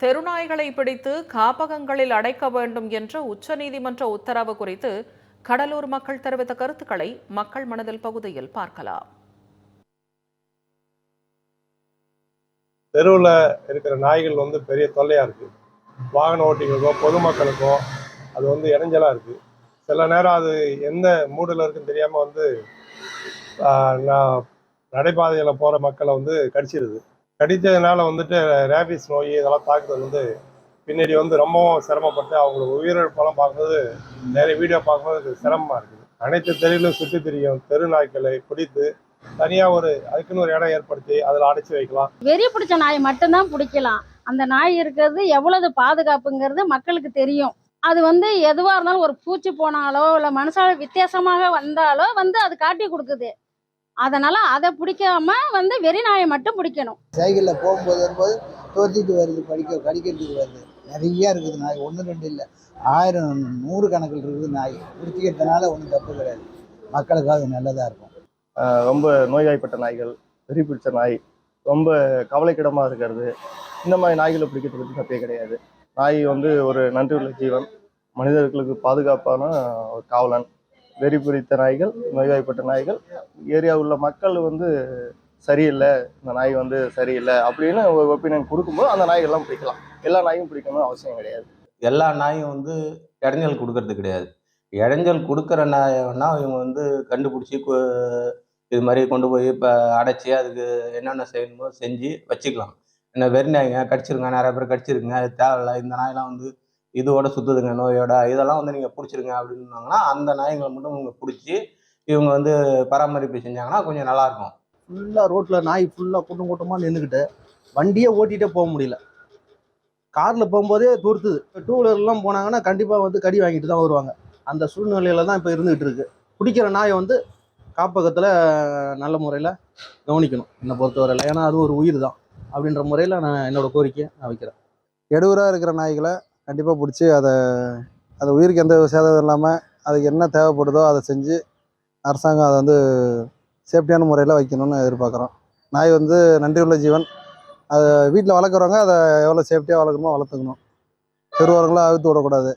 தெருநாய்களை பிடித்து காப்பகங்களில் அடைக்க வேண்டும் என்ற உச்சநீதிமன்ற உத்தரவு குறித்து கடலூர் மக்கள் தெரிவித்த கருத்துக்களை மக்கள் மனதில் பகுதியில் பார்க்கலாம். தெருவில் இருக்கிற நாய்கள் வந்து பெரிய தொல்லையாக இருக்குது வாகன ஓட்டிகளுக்கோ பொதுமக்களுக்கோ அது வந்து இடைஞ்சலாக இருக்குது சில நேரம் அது எந்த மூடில் இருக்குன்னு தெரியாமல் வந்து ஆஹ், நான் நடைபாதையில் போகிற மக்களை வந்து கடிச்சிருது. கடித்ததுனால வந்துட்டு ரேபிஸ் நோய் இதெல்லாம் தாக்குதல் வந்து பின்னாடி வந்து ரொம்பவும் சிரமப்பட்டு அவங்களுக்கு உயிரிழப்பெல்லாம் பார்க்கும்போது நிறைய வீடியோ பார்க்கும்போது சிரமமாக இருக்குது. அனைத்து தெருவிலும் சுற்றி திரியும் தெரு நாய்க்களை பிடித்து தனியாக ஒரு அதுக்குன்னு ஒரு இடம் ஏற்படுத்தி அதில் அடைச்சி வைக்கலாம். வெறி பிடிச்ச நாய் மட்டும்தான் பிடிக்கலாம். அந்த நாய் இருக்கிறது எவ்வளவு பாதுகாப்புங்கிறது மக்களுக்கு தெரியும். அது வந்து எதுவாக இருந்தாலும் ஒரு பூச்சி போனாலோ இல்லை மனுஷால வித்தியாசமாக வந்தாலோ வந்து அது காட்டி கொடுக்குது. அதனால அதை பிடிக்காம வந்து வெறி நாயை மட்டும் பிடிக்கணும். சைக்கிளில் போகும்போது வரும்போது தோத்திட்டு வருது படிக்க கடிக்கிறதுக்கு வருது. நிறைய இருக்குது நாய். ஒன்று ரெண்டு இல்லை. ஆயிரம் நூறு கணக்கில் இருக்குது நாய். பிடிச்சிக்கிறதுனால ஒன்றும் தப்பு கிடையாது. மக்களுக்கு அது நல்லதாக இருக்கும் ரொம்ப நோய்வாய்ப்பட்ட நாய்கள் வெறி பிடிச்ச நாய் ரொம்ப கவலைக்கிடமா இருக்கிறது. இந்த மாதிரி நாய்களை பிடிக்கிறது பற்றி தப்பே கிடையாது. நாய் வந்து ஒரு நன்றி உள்ள ஜீவன். மனிதர்களுக்கு பாதுகாப்பான ஒரு காவலன். வெறி பிடித்த நாய்கள் நோய்வாய்ப்பட்ட நாய்கள். ஏரியாவில் உள்ள மக்கள் வந்து சரியில்லை இந்த நாய் வந்து சரியில்லை அப்படின்னு ஒரு ஒப்பீனியன் கொடுக்கும்போது அந்த நாய்கள்லாம் பிடிக்கலாம். எல்லா நாயும் பிடிக்கணும்னு அவசியம் கிடையாது. எல்லா நாயும் வந்து இடைஞ்சல் கொடுக்கறது கிடையாது. இடைஞ்சல் கொடுக்குற நாயன்னா இவங்க வந்து கண்டுபிடிச்சி கு- இது மாதிரி கொண்டு போய் இப்போ அடைச்சி அதுக்கு என்னென்ன செய்யணுமோ செஞ்சு வச்சுக்கலாம். என்ன வெறி நாய்ங்க கடிச்சிருங்க நிறைய பேர் கடிச்சிருக்குங்க அது தேவையில்ல இந்த நாயெல்லாம் வந்து இதோட சுற்றுதுங்க நோயோட இதெல்லாம் வந்து நீங்கள் பிடிச்சிருங்க அப்படின்னாங்கன்னா அந்த நாய்களை மட்டும் இவங்க பிடிச்சி இவங்க வந்து பராமரிப்பு செஞ்சாங்கன்னா கொஞ்சம் நல்லாயிருக்கும் ஃபுல்லாக ரோட்டில் நாய் ஃபுல்லாக கூட்டம் கூட்டமாக நின்றுக்கிட்டு வண்டியே ஓட்டிகிட்டே போக முடியல. காரில் போகும்போதே துருத்துது. டூ வீலர்லாம் போனாங்கன்னா கண்டிப்பாக வந்து கடி வாங்கிட்டு தான் வருவாங்க. அந்த சூழ்நிலையில தான் இப்போ இருந்துகிட்டு இருக்கு. பிடிக்கிற நாயை வந்து காப்பகத்தில் நல்ல முறையில் கவனிக்கணும். என்னை பொறுத்தவரையில். ஏன்னா அது ஒரு உயிர் தான். அப்படின்ற முறையில் நான் என்னோட கோரிக்கையை நான் வைக்கிறேன். எடுவராக இருக்கிற நாய்களை கண்டிப்பாக பிடிச்சி அதை அது உயிருக்கு எந்த சேதம் இல்லாமல் அதுக்கு என்ன தேவைப்படுதோ அதை செஞ்சு அரசாங்கம் அதை வந்து சேஃப்டியான முறையில் வைக்கணும்னு எதிர்பார்க்குறோம். நாய் வந்து நன்றி உள்ள ஜீவன். அதை வீட்டில் வளர்க்குறவங்க அதை எவ்வளோ சேஃப்டியாக வளர்க்கணுமோ வளர்த்துக்கணும். தெருவோரங்களாக அழுத்து விடக்கூடாது.